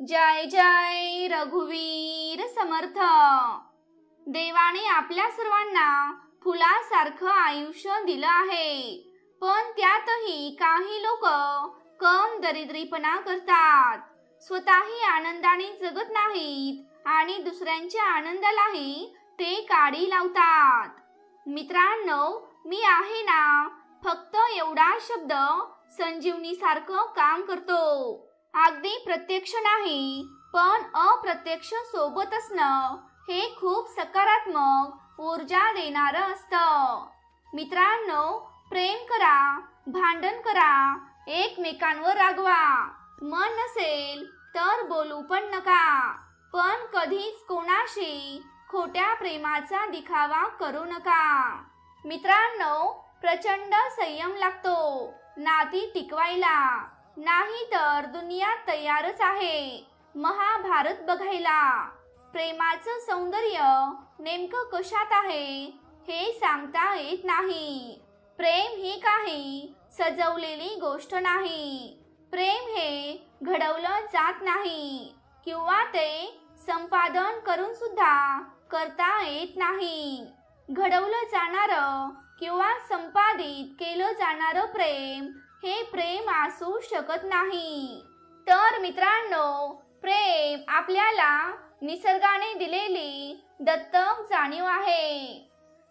जय जय रघुवीर समर्थ. देवाने आपल्या सर्वांना फुलासारखं आयुष्य दिलं आहे. पण त्यातही काही लोक कम दरिद्रीपणा करतात. स्वतःही आनंदाने जगत नाहीत आणि दुसऱ्यांच्या आनंदालाही ते काढी लावतात. मित्रांनो मी आहे ना फक्त एवढा शब्द संजीवनी सारखं काम करतो. अगदी प्रत्यक्ष नाही पण अप्रत्यक्ष सोबत असणं हे खूप सकारात्मक ऊर्जा देणारं असतं. मित्रांनो प्रेम करा भांडण करा एकमेकांवर रागवा. मन नसेल तर बोलू पण नका. पण कधीच कोणाशी खोट्या प्रेमाचा दिखावा करू नका. मित्रांनो प्रचंड संयम लागतो नाती टिकवायला. नाही तर दुनिया तयारच आहे. महाभारत बघायला. प्रेमाचं सौंदर्य नेमकं कशात आहे हे सांगता येत नाही. प्रेम ही काही सजवलेली गोष्ट नाही. प्रेम हे घडवलं जात नाही. किंवा ते संपादन करून सुद्धा करता येत नाही. घडवलं जाणारं किंवा संपादित केलं जाणारं प्रेम हे प्रेम असू शकत नाही. तर मित्रांनो प्रेम आपल्याला निसर्गाने दिलेली दत्तक जाणीव आहे.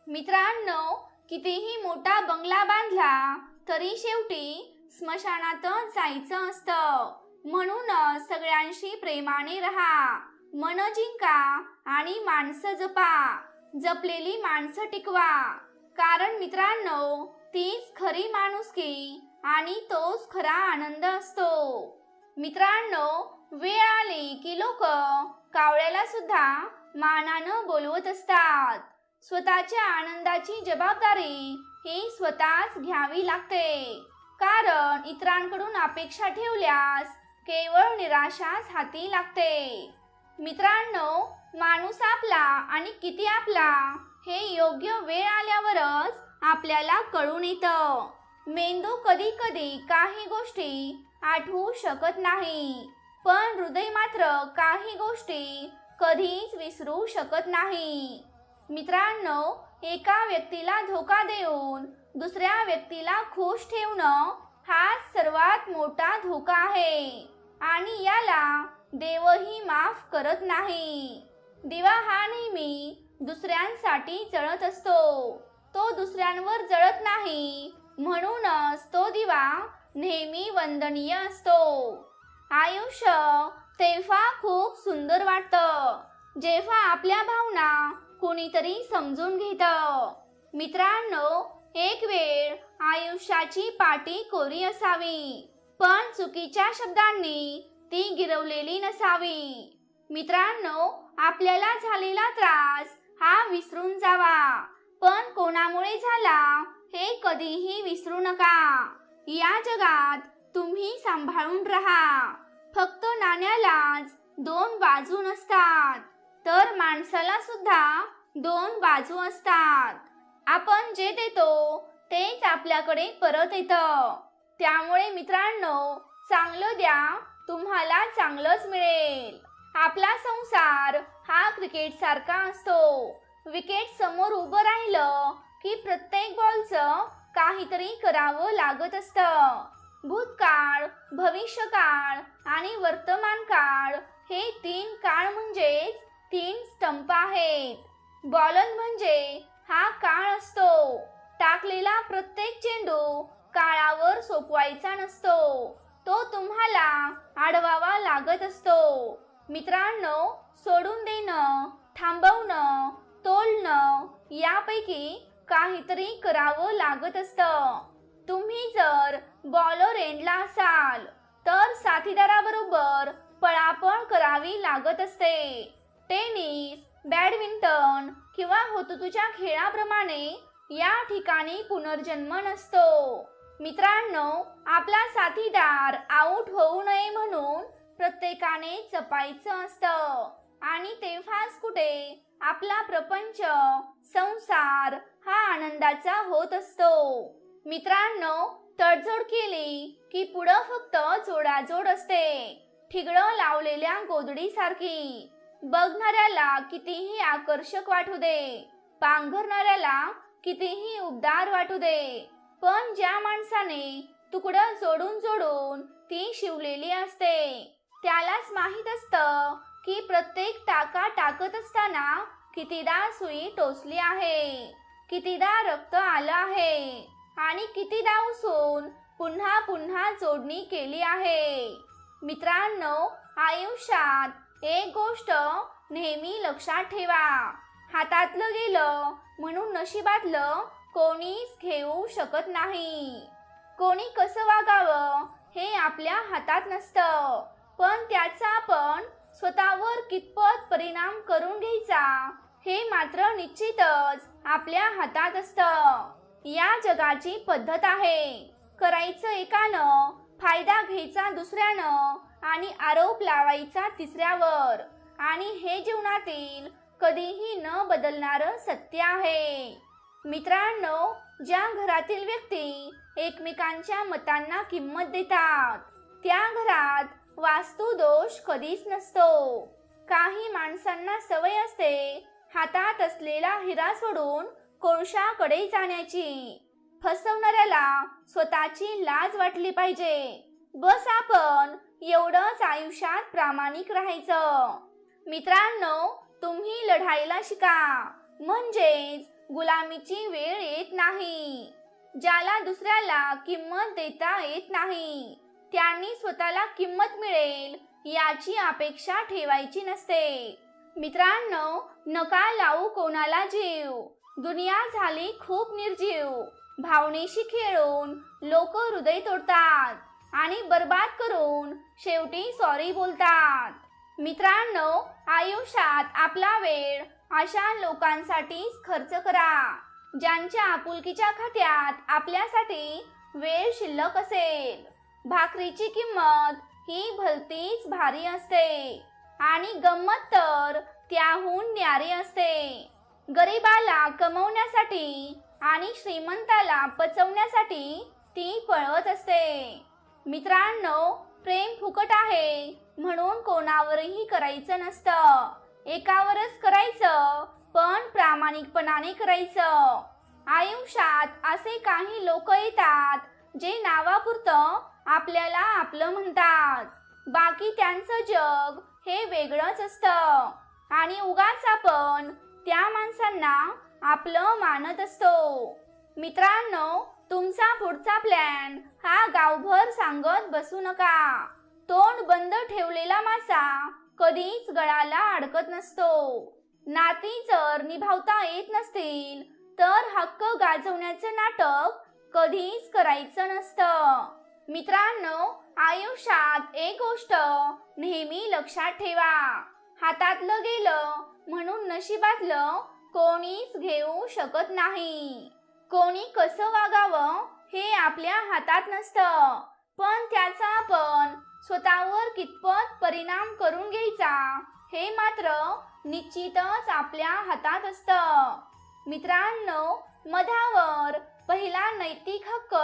मित्रांनो कितीही मोठा बंगला बांधला तरी शेवटी स्मशानातच जायचं असतं. म्हणूनच सगळ्यांशी प्रेमाने राहा. मन जिंका आणि माणसं जपा. जपलेली माणसं टिकवा. कारण मित्रांनो तीच खरी माणुसकी आणि तोच खरा आनंद असतो. मित्रांनो वेळ आली की लोक कावळ्याला सुद्धा मानानं बोलवत असतात. स्वतःच्या आनंदाची जबाबदारी ही स्वतःच घ्यावी लागते. कारण इतरांकडून अपेक्षा ठेवल्यास केवळ निराशाच हाती लागते. मित्रांनो माणूस आपला आणि किती आपला हे योग्य वेळ आल्यावरच आपल्याला कळून येतं. मेंदू कधी कधी काही गोष्टी आठवू शकत नाही पण हृदय मात्र काही गोष्टी कधीच विसरू शकत नाही. मित्रांनो एका व्यक्तीला धोका देऊन दुसऱ्या व्यक्तीला खुश ठेवणं हा सर्वात मोठा धोका आहे आणि याला देवही माफ करत नाही. दिवा हा नेहमी दुसऱ्यांसाठी जळत असतो. तो दुसऱ्यांवर जळत नाही म्हणूनच तो दिवा नेहमी वंदनीय असतो. आयुष्य तेव्हा खूप सुंदर वाटतं. जेव्हा आपल्या भावना कुणीतरी समजून घेत. मित्रांनो एक वेळ आयुष्याची पाटी कोरी असावी पण चुकीच्या शब्दांनी ती गिरवलेली नसावी. मित्रांनो आपल्याला झालेला त्रास हा विसरून जावा पण कोणामुळे झाला हे कधीही विसरू नका. या जगात तुम्ही सांभाळून राहा. फक्त नाण्यालाच दोन बाजू नसतात तर माणसाला सुद्धा दोन बाजू असतात. आपण जे देतो तेच आपल्याकडे परत येतं. त्यामुळे मित्रांनो चांगलं द्या तुम्हाला चांगलंच मिळेल. आपला संसार हा क्रिकेट सारखा असतो. विकेट समोर उभं राहिलं की प्रत्येक बॉलचं काहीतरी करावं लागत असतं. भूतकाळ भविष्यकाळ आणि वर्तमान काळ हे तीन काळ म्हणजेच तीन स्टंप आहेत. बॉलन म्हणजे हा काळ असतो. टाकलेला प्रत्येक चेंडू काळावर सोपवायचा नसतो. तो तुम्हाला आडवावा लागत असतो. मित्रांनो सोडून देणं थांबवणं तोलणं यापैकी काहीतरी करावं लागत असतं. तुम्ही जर बॉलर एंडला असाल तर साथीदाराबरोबर पळापळ करावी लागत असते. टेनिस बॅडमिंटन किंवा होतुतूच्या खेळाप्रमाणे या ठिकाणी पुनर्जन्म नसतो. मित्रांनो आपला साथीदार आऊट होऊ नये म्हणून प्रत्येकाने जपायचं असतं. आणि तेव्हाच कुठे आपला प्रपंच संसार हा आनंदाचा होत असतो. मित्रांनो तडजोड केली की पुढं फक्त जोडाजोड असते. ठिगळं लावलेल्या गोदडीसारखी बघणाऱ्याला कितीही आकर्षक वाटू दे. पांघरणाऱ्याला कितीही उबदार वाटू दे. पण ज्या माणसाने तुकडं जोडून जोडून ती शिवलेली असते त्यालाच माहीत असतं की प्रत्येक टाका टाकत असताना कितीदा सुई टोचली आहे कितीदा रक्त आलं आहे आणि कितीदा उसून पुन्हा पुन्हा जोडणी केली आहे. मित्रांनो आयुष्यात एक गोष्ट नेहमी लक्षात ठेवा. हातातलं गेलं म्हणून नशिबातलं कोणीच घेऊ शकत नाही. कोणी कसं वागावं हे आपल्या हातात नसतं. पण त्याचा आपण स्वतःवर कितपत परिणाम करून घ्यायचा? हे मात्र निश्चितच आपल्या हातात असतं. या जगाची पद्धत आहे. करायचं एकानं फायदा घ्यायचा दुसऱ्यानं आणि आरोप लावायचा तिसऱ्यावर. आणि हे जीवनातील कधीही न बदलणारं सत्य आहे. मित्रांनो ज्या घरातील व्यक्ती एकमेकांच्या मतांना किंमत देतात त्या घरात वास्तू दोष कधीच नसतो. काही माणसांना सवय असते हातात असलेला हिरा सोडून कोळशाकडे जाण्याची. फसवणाऱ्याला स्वतःची लाज वाटली पाहिजे. बस आपण एवढंच आयुष्यात प्रामाणिक राहायचं. मित्रांनो तुम्ही लढायला शिका. म्हणजेच गुलामीची वेळ येत नाही. ज्याला दुसऱ्याला किंमत देता येत नाही. त्यांनी स्वतःला किंमत मिळेल याची अपेक्षा ठेवायची नसते. मित्रांनो नका लावू कोणाला जीव. दुनिया झाली खूप निर्जीव. भावनेशी खेळून लोक हृदय तोडतात आणि बर्बाद करून शेवटी सॉरी बोलतात. मित्रांनो आयुष्यात आपला वेळ अशा लोकांसाठीच खर्च करा ज्यांच्या आपुलकीच्या खात्यात आपल्यासाठी वेळ शिल्लक असेल. भाकरीची किंमत ही भलतीच भारी असते. आणि गंमत तर त्याहून न्यारी असते. गरीबाला कमवण्यासाठी आणि श्रीमंताला पचवण्यासाठी ती पळवत असते. मित्रांनो प्रेम फुकट आहे म्हणून कोणावरही करायचं नसतं. एकावरच करायचं पण प्रामाणिकपणाने करायचं. आयुष्यात असे काही लोक येतात जे नावापुरतं आपल्याला आपलं म्हणतात. बाकी त्यांचं जग हे वेगळंच असतं. आणि उगाच आपण त्या माणसांना आपलं मानत असतो. मित्रांनो तुमचा पुढचा प्लॅन हा गावभर सांगत बसू नका. तोंड बंद ठेवलेला मासा कधीच गळाला अडकत नसतो. नाती जर निभावता येत नसतील तर हक्क गाजवण्याचं नाटक कधीच करायचं नसतं. मित्रांनो आयुष्यात एक गोष्ट नेहमी लक्षात ठेवा. हातातलं गेलं म्हणून नशिबातलं कोणीच घेऊ शकत नाही. कोणी कसं वागावं हे आपल्या हातात नसतं. पण त्याचा आपण स्वतःवर कितपत परिणाम करून घ्यायचा हे मात्र निश्चितच आपल्या हातात असतं. मित्रांनो मधावर पहिला नैतिक हक्क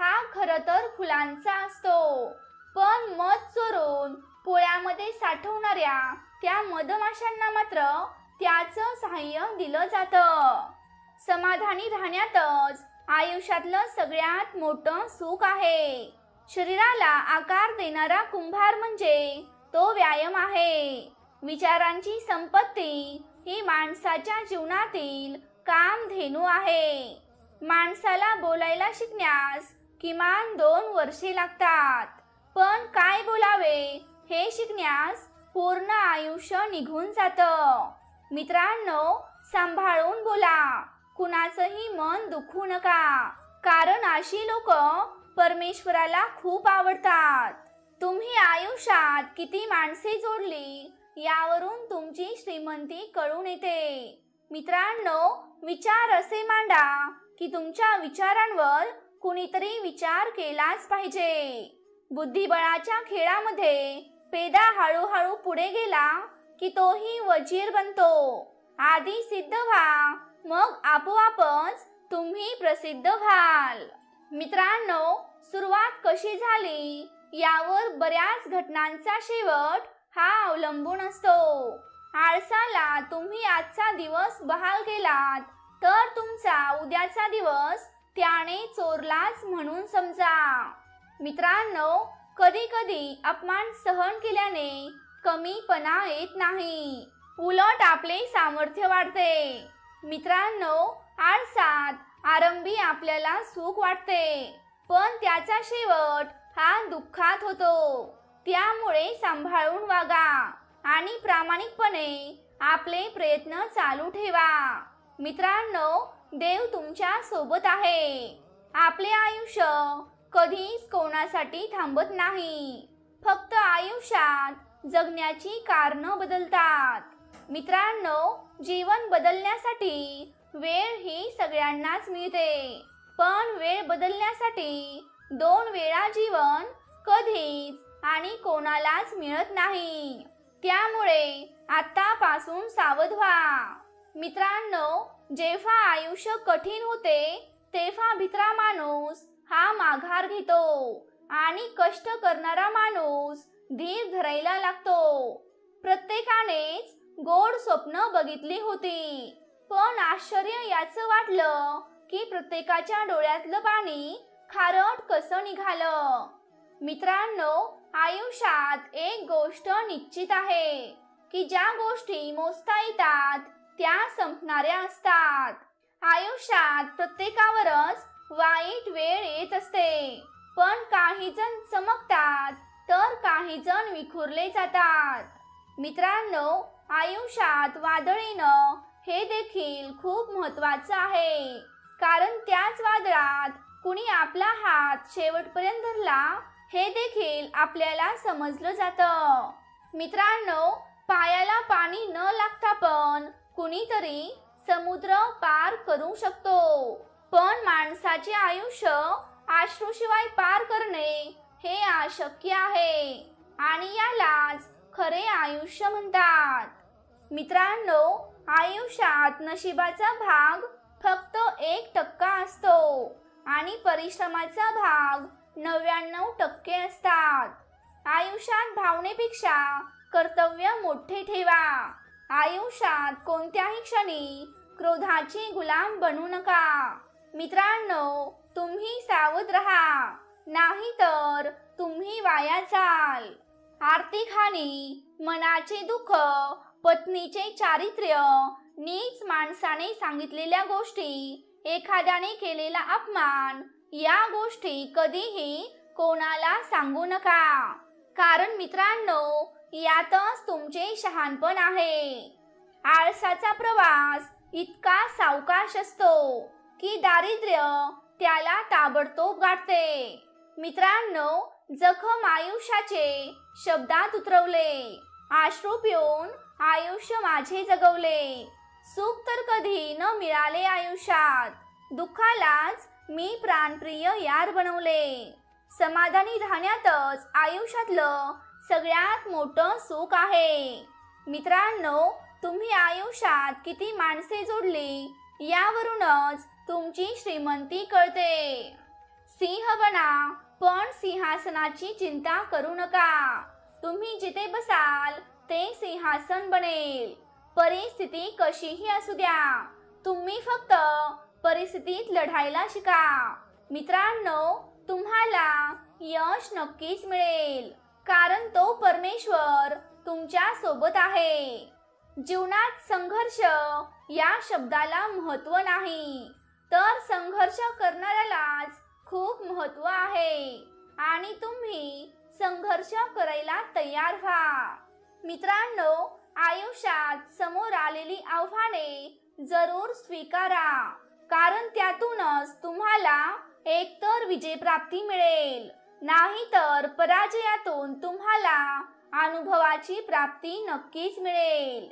हा खर तर फुलांचा असतो. पण मध चोरून पोळ्यामध्ये साठवणाऱ्या त्या मधमाशांना मात्र त्याचं सहाय्य दिलं जातं. समाधानी राहण्यातच आयुष्यातलं सगळ्यात मोठं सुख आहे. शरीराला आकार देणारा कुंभार म्हणजे तो व्यायाम आहे. विचारांची संपत्ती ही माणसाच्या जीवनातील कामधेनू आहे. माणसाला बोलायला शिकण्यास किमान दोन वर्षे लागतात. पण काय बोलावे? हे शिकण्यास पूर्ण आयुष्य निघून जातं. मित्रांनो सांभाळून बोला. कुणाचंही मन दुखू नका. कारण अशी लोक परमेश्वराला खूप आवडतात. तुम्ही आयुष्यात किती माणसे जोडली यावरून तुमची श्रीमंती कळून येते. मित्रांनो विचार असे मांडा की तुमच्या विचारांवर कुणीतरी विचार केलाच पाहिजे. बुद्धिबळाच्या खेळामध्ये पेदा हळूहळू पुढे गेला की तोही वजीर बनतो. आधी सिद्ध व्हा मग आपोआपच तुम्ही प्रसिद्ध व्हाल. मित्रांनो सुरुवात कशी झाली यावर बऱ्याच घटनांचा शेवट हा अवलंबून असतो. आळसाला तुम्ही आजचा दिवस बहाल केलात तर तुमचा उद्याचा दिवस त्याने चोरलाच म्हणून समजा. मित्रांनो कधी कधी अपमान सहन केल्याने कमीपणा येत नाही. उलट आपले सामर्थ्य वाढते. मित्रांनो आळसात आरंभी आपल्याला सुख वाटते. पण त्याचा शेवट हा दुःखात होतो. त्यामुळे सांभाळून वागा आणि प्रामाणिकपणे आपले प्रयत्न चालू ठेवा. मित्रांनो देव तुमच्यासोबत आहे. आपले आयुष्य कधीच कोणासाठी थांबत नाही. फक्त आयुष्यात जगण्याची कारणं बदलतात. मित्रांनो जीवन बदलण्यासाठी वेळ ही सगळ्यांनाच मिळते. पण वेळ बदलण्यासाठी दोन वेळा जीवन कधीच आणि कोणालाच मिळत नाही. त्यामुळे आतापासून सावध व्हा. मित्रांनो जेव्हा आयुष्य कठीण होते तेव्हा भित्रा माणूस हा माघार घेतो आणि कष्ट करणारा माणूस धीर धरायला लागतो. प्रत्येकानेच गोड स्वप्न बघितली होती. पण आश्चर्य याचं वाटलं की प्रत्येकाच्या डोळ्यातलं पाणी खारट कसं निघालं? मित्रांनो आयुष्यात एक गोष्ट निश्चित आहे की ज्या गोष्टी मोजता येतात त्या संपणाऱ्या असतात. आयुष्यात प्रत्येकावरच वाईट वेळ येत असते. पण काही जण चमकतात तर काही जण विखुरले जातात. मित्रांनो आयुष्यात वादळीनं हे देखील खूप महत्वाचं आहे. कारण त्याच वादळात कुणी आपला हात शेवटपर्यंत धरला हे देखील आपल्याला समजलं जातं. मित्रांनो पायाला पाणी न लागता पण कुणीतरी समुद्र पार करू शकतो. पण माणसाचे आयुष्य आश्रूशिवाय पार करणे हे अशक्य आहे आणि यालाच खरे आयुष्य म्हणतात. मित्रांनो आयुष्यात नशिबाचा भाग फक्त एक टक्का असतो आणि परिश्रमाचा भाग नव्याण्णव टक्के असतात. आयुष्यात भावनेपेक्षा कर्तव्य मोठे ठेवा. आयुष्यात कोणत्याही क्षणी क्रोधाची गुलाम बनू नका. मित्रांनो तुम्ही सावध राहा. नाही तर तुम्ही वाया जाल. आर्थिक हानी मनाचे दुःख पत्नीचे चारित्र्य नीच माणसाने सांगितलेल्या गोष्टी एखाद्याने केलेला अपमान या गोष्टी कधीही कोणाला सांगू नका. कारण मित्रांनो यातच तुमचे शहाणपण आहे. आळसाचा प्रवास इतका सावकाश असतो की दारिद्र्य त्याला ताबडतोब गाठते. मित्रांनो जखम आयुष्याचे शब्दात उतरवले. आश्रू पिऊन आयुष्य माझे जगवले. सुख तर कधी न मिळाले आयुष्यात. दुःखालाच मी प्राणप्रिय यार बनवले. समाधानी राहण्यातच आयुष्यातलं सगळ्यात मोठं सुख आहे. मित्रांनो तुम्ही आयुष्यात किती माणसे जोडली यावरूनच तुमची श्रीमंती कळते. सिंह बना पण सिंहासनाची चिंता करू नका. तुम्ही जिथे बसाल ते सिंहासन बनेल. परिस्थिती कशीही असू द्या. तुम्ही फक्त परिस्थितीत लढायला शिका. मित्रांनो तुम्हाला यश नक्कीच मिळेल. कारण तो परमेश्वर तुमच्यासोबत आहे. जीवनात संघर्ष या शब्दाला महत्त्व नाही. तर संघर्ष करणाऱ्यालाच खूप महत्त्व आहे. आणि तुम्ही संघर्ष करायला तयार व्हा. मित्रांनो आयुष्यात समोर आलेली आव्हाने जरूर स्वीकारा. कारण त्यातूनच तुम्हाला एकतर विजयप्राप्ती मिळेल. नाहीतर पराजयातून तुम्हाला अनुभवाची प्राप्ती नक्कीच मिळेल.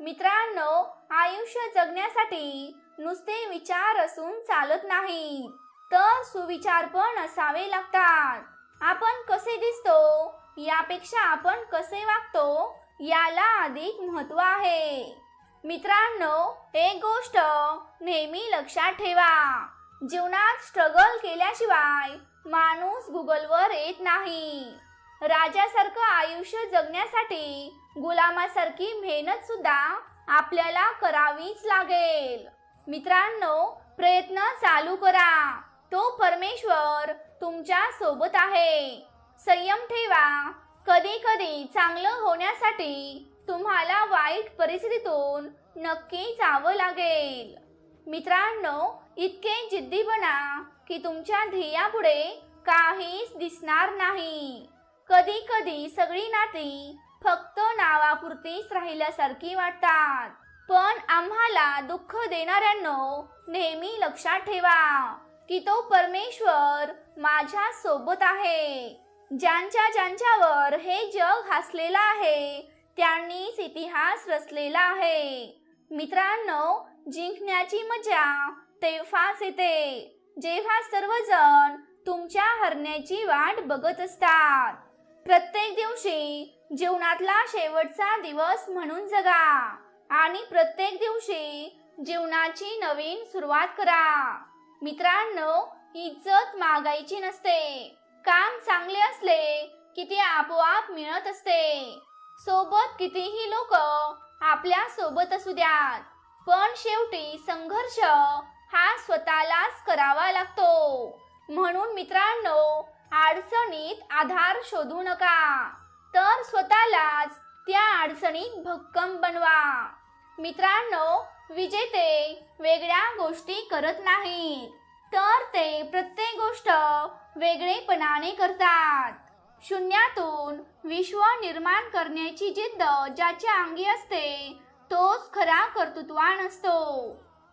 मित्रांनो आयुष्य जगण्यासाठी नुसते विचार असून चालत नाही तर सुविचार पण असावे लागतात. आपण कसे दिसतो यापेक्षा आपण कसे वागतो याला अधिक महत्त्व आहे. मित्रांनो एक गोष्ट नेहमी लक्षात ठेवा. जीवनात स्ट्रगल केल्याशिवाय माणूस गुगलवर येत नाही. राजासारखं आयुष्य जगण्यासाठी गुलामासारखी मेहनत सुद्धा आपल्याला करावीच लागेल. मित्रांनो प्रयत्न चालू करा. तो परमेश्वर तुमच्यासोबत आहे. संयम ठेवा. कधी कधी चांगलं होण्यासाठी तुम्हाला वाईट परिस्थितीतून नक्की जावं लागेल. मित्रांनो इतके जिद्दी बना की तुमच्या ध्येयापुढे काहीच दिसणार नाही. कधी कधी सगळी नाती फक्त नावापुरतीच राहिल्यासारखी वाटतात. पण आम्हाला दुःख देणाऱ्यांनो नेहमी लक्षात ठेवा की तो परमेश्वर माझ्या सोबत आहे. ज्यांच्या ज्यांच्यावर हे जग हसलेलं आहे त्यांनीच इतिहास रचलेला आहे. मित्रांनो जिंकण्याची मजा तेव्हाच येते. जेव्हा सर्वजण तुमच्या हरण्याची वाट बघत असतात. प्रत्येक दिवशी जीवनातला शेवटचा दिवस म्हणून जगा आणि प्रत्येक दिवशी जीवनाची नवीन सुरुवात करा. मित्रांनो इज्जत मागायची नसते. काम चांगले असले की ते आपोआप मिळत असते. सोबत कितीही लोक आपल्यासोबत असू द्यात. पण शेवटी संघर्ष हा स्वतःलाच करावा लागतो. म्हणून मित्रांनो अडचणीत आधार शोधू नका. तर स्वतःलाच त्या अडचणीत भक्कम बनवा. मित्रांनो विजेते वेगळ्या गोष्टी करत नाहीत. तर ते प्रत्येक गोष्ट वेगळेपणाने करतात. शून्यातून विश्व निर्माण करण्याची जिद्द ज्याच्या अंगी असते तोच खरा कर्तृत्वान असतो.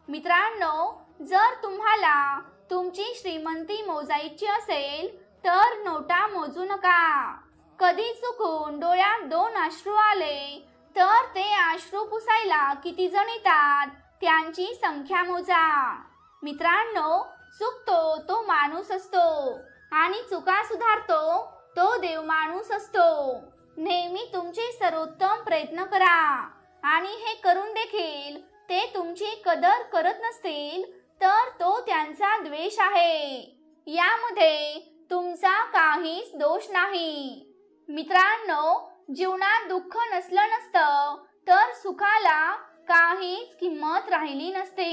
मित्रांनो जर तुम्हाला तुमची श्रीमंती मोजायची असेल तर नोटा मोजू नका. कधी चुकून डोळ्यात दोन अश्रू आले तर ते अश्रू पुसायला किती जण येतात त्यांची संख्या मोजा. मित्रांनो चुकतो तो माणूस असतो. आणि चुका सुधारतो तो देव माणूस असतो. नेहमी तुमचे सर्वोत्तम प्रयत्न करा. आणि हे करून देखील ते तुमची कदर करत नसतील तर तो त्यांचा द्वेष आहे. यामध्ये तुमचा काहीच दोष नाही. मित्रांनो जीवनात दुःख नसलं नसतं तर सुखाला काहीच किंमत राहिली नसते.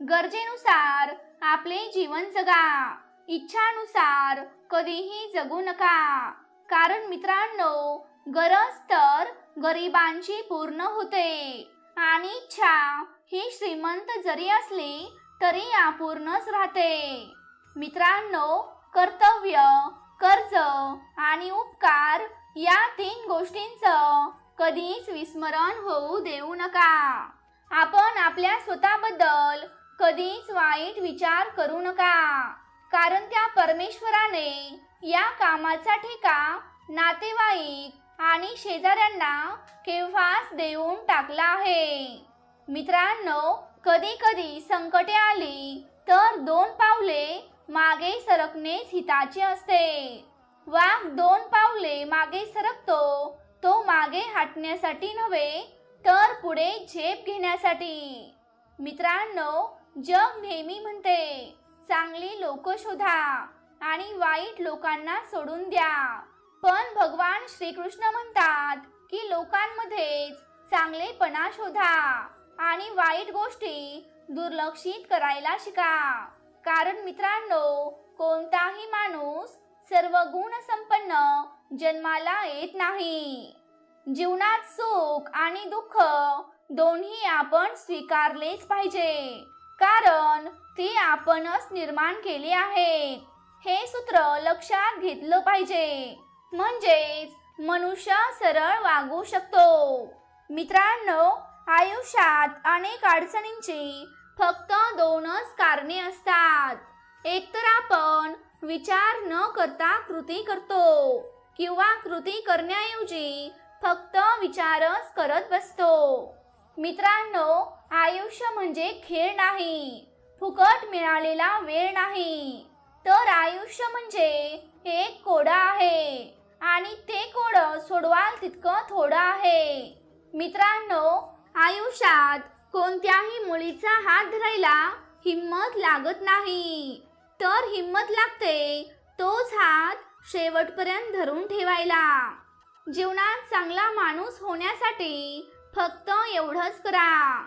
गरजेनुसार आपले जीवन जगा. इच्छानुसार कधीही जगू नका. कारण मित्रांनो गरज तर गरिबांची पूर्ण होते. आणि इच्छा ही श्रीमंत जरी असली तरी अपूर्णच राहते. मित्रांनो कर्तव्य कर्ज आणि उपकार या तीन गोष्टींचं कधीच विस्मरण होऊ देऊ नका. आपण आपल्या स्वतःबद्दल कधीच वाईट विचार करू नका. कारण त्या परमेश्वराने या कामाचा ठेका नातेवाईक आणि शेजाऱ्यांना केव्हाच देऊन टाकला आहे. मित्रांनो कधी कधी संकटे आली तर दोन पावले मागे सरकणेच हिताचे असते. वाघ दोन पावले मागे सरकतो तो मागे हटण्यासाठी नव्हे तर पुढे झेप घेण्यासाठी. मित्रांनो जग नेहमी म्हणते चांगली लोक शोधा आणि वाईट लोकांना सोडून द्या. पण भगवान श्रीकृष्ण म्हणतात की लोकांमध्येच चांगलेपणा शोधा. आणि वाईट गोष्टी दुर्लक्षित करायला शिका. कारण मित्रांनो कोणताही माणूस सर्व गुण संपन्न जन्माला येत नाही. जीवनात सुख आणि दुःख दोन्ही आपण स्वीकारलेच पाहिजे. कारण ती आपणच निर्माण केली आहेत. हे सूत्र लक्षात घेतलं पाहिजे. म्हणजेच मनुष्य सरळ वागू शकतो. मित्रांनो आयुष्यात अनेक अडचणींची फक्त दोनच कारणे असतात. एक तर आपण विचार न करता कृती करतो किंवा कृती करण्याऐवजी फक्त विचारच करत बसतो. मित्रांनो आयुष्य म्हणजे खेळ नाही फुकट मिळालेला वेळ नाही. तर आयुष्य म्हणजे एक कोडं आहे आणि ते कोडं सोडवाल तितकं थोडं आहे. मित्रांनो आयुष्यात कोणत्याही मुलीचा हात धरायला हिम्मत लागत नाही. तर हिम्मत लागते तोच हात शेवटपर्यंत धरून ठेवायला. जीवनात चांगला माणूस होण्यासाठी फक्त एवढंच करा.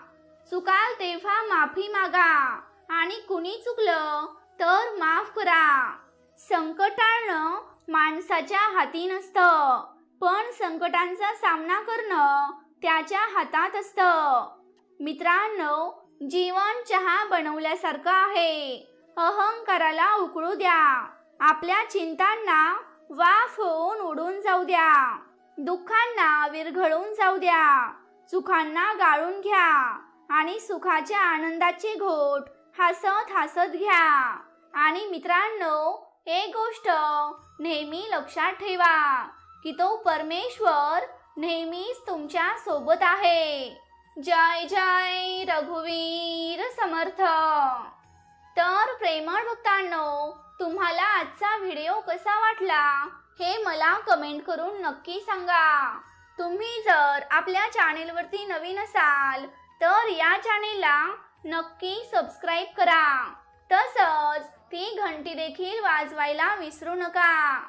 चुकाल तेव्हा माफी मागा आणि कुणी चुकलं तर माफ करा. संकट टाळणं माणसाच्या हाती नसतं पण संकटांचा सामना करणं त्याच्या हातात असतं. मित्रांनो जीवन चहा बनवल्यासारखं आहे. अहंकाराला उकळू द्या. आपल्या चिंतांना वाफ होऊन उडून जाऊ द्या. दुःखांना विरघळून जाऊ द्या. सुखांना गाळून घ्या. आणि सुखाच्या आनंदाचे घोट हसत हसत घ्या. आणि मित्रांनो एक गोष्ट नेहमी लक्षात ठेवा की तो परमेश्वर नेहमीच तुमच्यासोबत आहे. जय जय रघुवीर समर्थ. तर प्रेमळ भक्तांनो तुम्हाला आजचा व्हिडिओ कसा वाटला हे मला कमेंट करून नक्की सांगा. तुम्ही जर आपल्या चॅनेलवरती नवीन असाल तर या चॅनेलला नक्की सबस्क्राईब करा. तसंच ती घंटी देखील वाजवायला विसरू नका.